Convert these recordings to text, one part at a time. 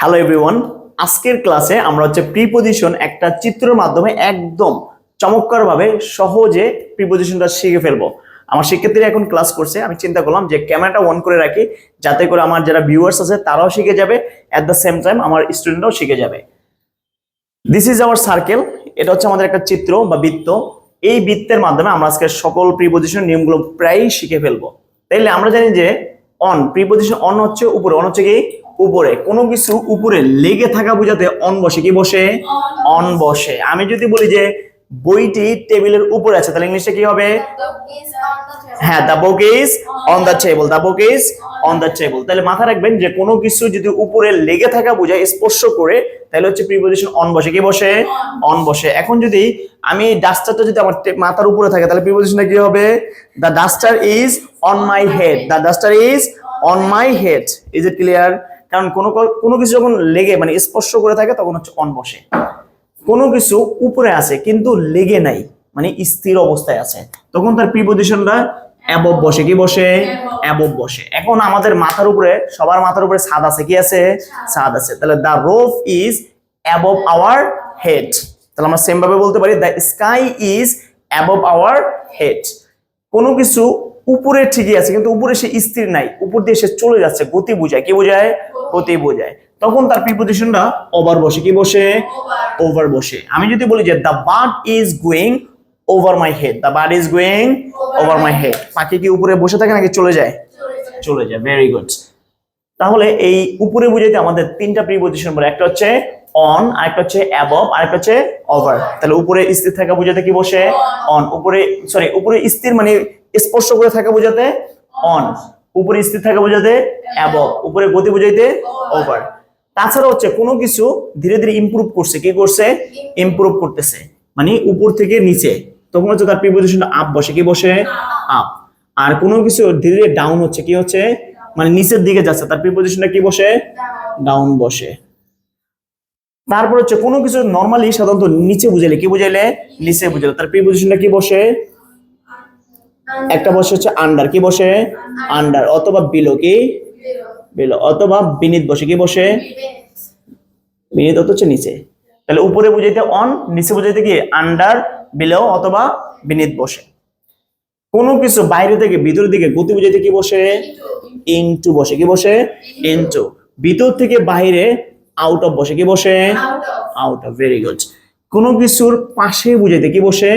Hello everyone আজকের ক্লাসে আমরা হচ্ছে প্রিপোজিশন একটা চিত্রের মাধ্যমে একদম চমৎকারভাবে সহজে প্রিপোজিশনটা শিখে ফেলব। আমার শিক্ষার্থীরা এখন ক্লাস করছে। আমি চিন্তা করলাম যে ক্যামেরাটা অন করে রাখি, যাতে করে আমার যারা ভিউয়ার্স আছে, তারাও শিখে যাবে। অ্যাট দ্য সেম টাইম আমার স্টুডেন্টরাও শিখে যাবে। দিস ইজ আওয়ার সার্কেল এটা হচ্ছে আমাদের একটা চিত্র বা বৃত্ত। এই বৃত্তের মাধ্যমে আমরা আজকে সকল প্রিপোজিশন নিয়মগুলো প্রায়ই শিখে ফেলব। তাইলে আমরা জানি যে অন প্রিপোজিশন অন হচ্ছে উপরে। অন হচ্ছে কি? উপরে কোনো কিছু উপরে লেগে থাকা বোঝাতে অন বসে কি বসে? অন বসে। আমি যদি বলি যে বইটি টেবিলের উপরে আছে তাহলে ইংলিশে কি হবে? হ্যাঁ the book is on the table the book is on the table তাহলে মাথায় রাখবেন যে কোনো কিছু যদি উপরে লেগে থাকা বোঝায় স্পর্শ করে তাহলে হচ্ছে প্রিপোজিশন অন বসে কি বসে? অন বসে। এখন যদি আমি ডাস্টারটা যদি আমার মাথার উপরে থাকে তাহলে প্রিপোজিশনটা কি হবে? The duster is on my head the duster is on my head is it clear কারণ কোনো কোনো কিছু যখন লেগে মানে স্পর্শ করে থাকে তখন হচ্ছে অন বসে। কোনো কিছু উপরে আছে কিন্তু লেগে নাই মানে স্থির অবস্থায় আছে। তখন তার প্রিপোজিশনটা অ্যাবভ বসে। কি বসে? অ্যাবভ বসে। এখন আমাদের মাথার উপরে সবার মাথার উপরে ছাদ আছে কি আছে? ছাদ। আছে। তাহলে the roof is above our head তাহলে আমরা সেম ভাবে বলতে পারি the sky is above our head কোনো কিছু উপরে ঠিকই আছে কিন্তু উপরে সে স্থির নাই। উপর দিয়ে সে চলে যাচ্ছে গতি বোঝায়। কি বোঝায়? গতি। বোঝায়। তখন তার প্রিপোজিশনটা ওভার বসে। কি বসে? ওভার বসে। আমি যদি বলি যে the bird is going over my head the bird is going over my head পাখি কি উপরে বসে থাকে নাকি চলে যায়? চলে যায়। ভেরি গুড তাহলে এই উপরে বুঝাইতে আমাদের তিনটা প্রিপোজিশন বলে। একটা হচ্ছে অন আরেকটা হচ্ছে অ্যাবভ আরেকটা হচ্ছে ওভার তাহলে উপরে স্থির থাকা বোঝাতে কি বসে? অন উপরে সরি উপরে স্থির মানে স্পর্শ করে থাকা বোঝাতে অন উপরে স্থির থাকা বোঝাতে অ্যাবভ উপরে গতি বুঝাইতে ওভার তাছাড়া হচ্ছে কোনো কিছু ধীরে ধীরে ইমপ্রুভ করছে, কি করছে? ইমপ্রুভ করতেছে। মানে উপর থেকে নিচে। তখন হচ্ছে তার প্রিপোজিশনটা আপ বসে, কি বসে? আপ আর কোনো কিছু ধীরে ধীরে ডাউন হচ্ছে, কি হচ্ছে? মানে নিচের দিকে যাচ্ছে। তার প্রিপোজিশনটা কি বসে? ডাউন বসে। তারপর হচ্ছে কোনো কিছু নর্মালি সাধারণত নিচে বুঝাইলে, কি বুঝাইলে? নিচে বুঝাইলে। তার প্রিপোজিশনটা কি বসে? একটা বসে হচ্ছে আন্ডার কি বসে? আন্ডার অথবা বিলো কি? বিলো অথবা বিনিত বসে কি বসে? বিনিত অত হচ্ছে নিচে। তাহলে উপরে বুঝাইতে অন নিচে বুঝাইতে কি? আন্ডার বিলো অথবা বিনিত বসে। কোনো কিছু বাইরে থেকে ভিতরের দিকে গতি বুঝাইতে কি বসে? ইনটু বসে কি বসে? ইনটু ভিতর থেকে বাইরে আউট অফ বসে কি বসে? আউট অফ ভেরি গুড কোনো কিছুর পাশে বুঝাইতে কি বসে?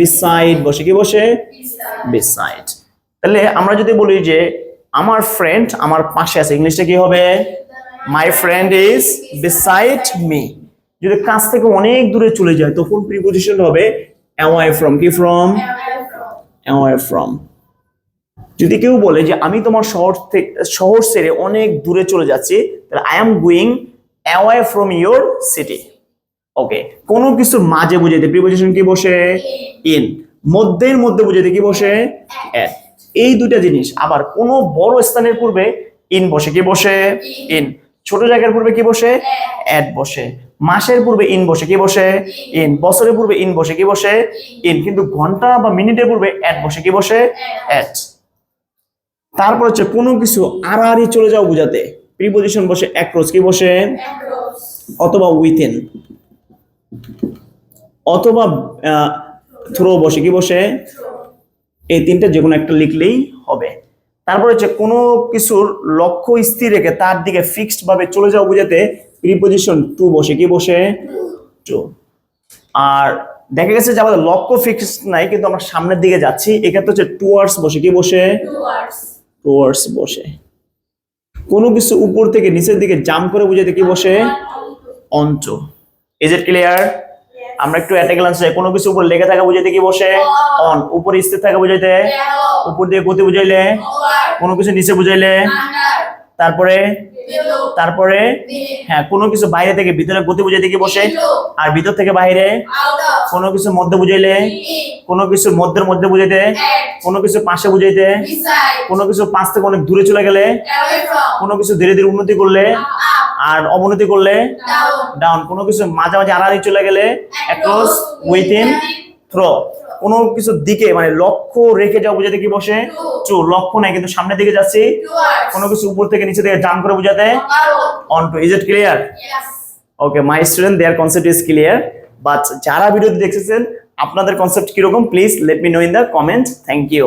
বিসাইড বসে। কি বসে? বিসাইড তাহলে আমরা যদি বলি যে আমার ফ্রেন্ড আমার পাশে আছে, ইংলিশটা কি হবে? My friend is beside me যদি কাছ থেকে অনেক দূরে চলে যায়, তখন প্রিপোজিশন হবে অ্যাওয়াই ফ্রম কি ফ্রম অ্যাওয়াই ফ্রম যদি কেউ বলে যে আমি তোমার শহর থেকে শহর ছেড়ে অনেক দূরে চলে যাচ্ছি, তাহলে I am going away from your city okay কোনো কিছুর মাঝে বুঝাইতে প্রিপোজিশন কি বসে? ইন মধ্যের মধ্যে বুঝাইতে কি বসে? এট এই দুটা জিনিস। আবার কোনো বড় স্থানের পূর্বে ইন বসে কি বসে? ইন ছোট জায়গার পূর্বে কি বসে? এট বসে। মাসের পূর্বে ইন বসে কি বসে? ইন বছরের পূর্বে ইন বসে কি বসে? ইন কিন্তু ঘণ্টা বা মিনিটের পূর্বে এট বসে কি বসে? এট তারপর হচ্ছে কোনো কিছু আড়াআড়ি চলে যাও বুঝাতে। প্রিপোজিশন বসে অ্যাক্রস কি বসে? অথবা উইথিন অথবা থ্রো বসে কি বসে? এই তিনটা যে কোনো একটা লিখলেই হবে। তারপর হচ্ছে কোনো কিছুর লক্ষ্য স্থির রেখে তার দিকে ফিক্সড ভাবে চলে যাওয়া বুঝাতে প্রিপোজিশন টু বসে কি বসে? টু আর দেখা গেছে যে আমাদের লক্ষ্য ফিক্সড নাই কিন্তু আমরা সামনের দিকে যাচ্ছি এক্ষেত্রে হচ্ছে টুয়ার্ডস বসে কি বসে? টুয়ার্ডস বসে। কোনো কিছু উপর থেকে নিচের দিকে জাম্প করে বুঝাতে কি বসে? অঞ্চ ইজ ইট ক্লিয়ার আমরা একটু অ্যাটে গেলাম যে কোনো কিছু উপর লেগে থাকা বুঝাইতে কি বসে? অন উপরে স্থির থাকা বুঝাইতে? উপর দিয়ে গতি বুঝাইলে? কোনো কিছু নিচে বুঝাইলে? তারপরে? তারপরে? হ্যাঁ কোনো কিছু বাইরে থেকে ভিতরে গতি বুঝাইতে কি বসে? আর ভিতর থেকে বাইরে? কোনো কিছু মধ্যে বুঝাইলে? কোনো কিছু মধ্যের মধ্যে বুঝাইতে? কোনো কিছু পাশে বুঝাইতে? কোনো কিছু পাশ থেকে অনেক দূরে চলে গেলে? কোনো কিছু ধীরে ধীরে উন্নতি করলে? আর অবনতি করলে? ডাউন কোনো কিছু মাঝামাঝি আড়াআড়ি চলে গেলে অ্যাক্রস উইথিন থ্রো কোনো কিছু দিকে মানে লক্ষ্য রেখে যাওয়া বোঝাতে কি বসে? টু লক্ষ্য নাই কিন্তু সামনের দিকে যাচ্ছি। কোনো কিছু উপর থেকে নিচে থেকে জাম্প করে বোঝাতে? Onto is it clear okay my student their concept is clear but যারা ভিডিও দেখেছেন আপনাদের কনসেপ্ট কীরকম? Please let me know in the comment thank you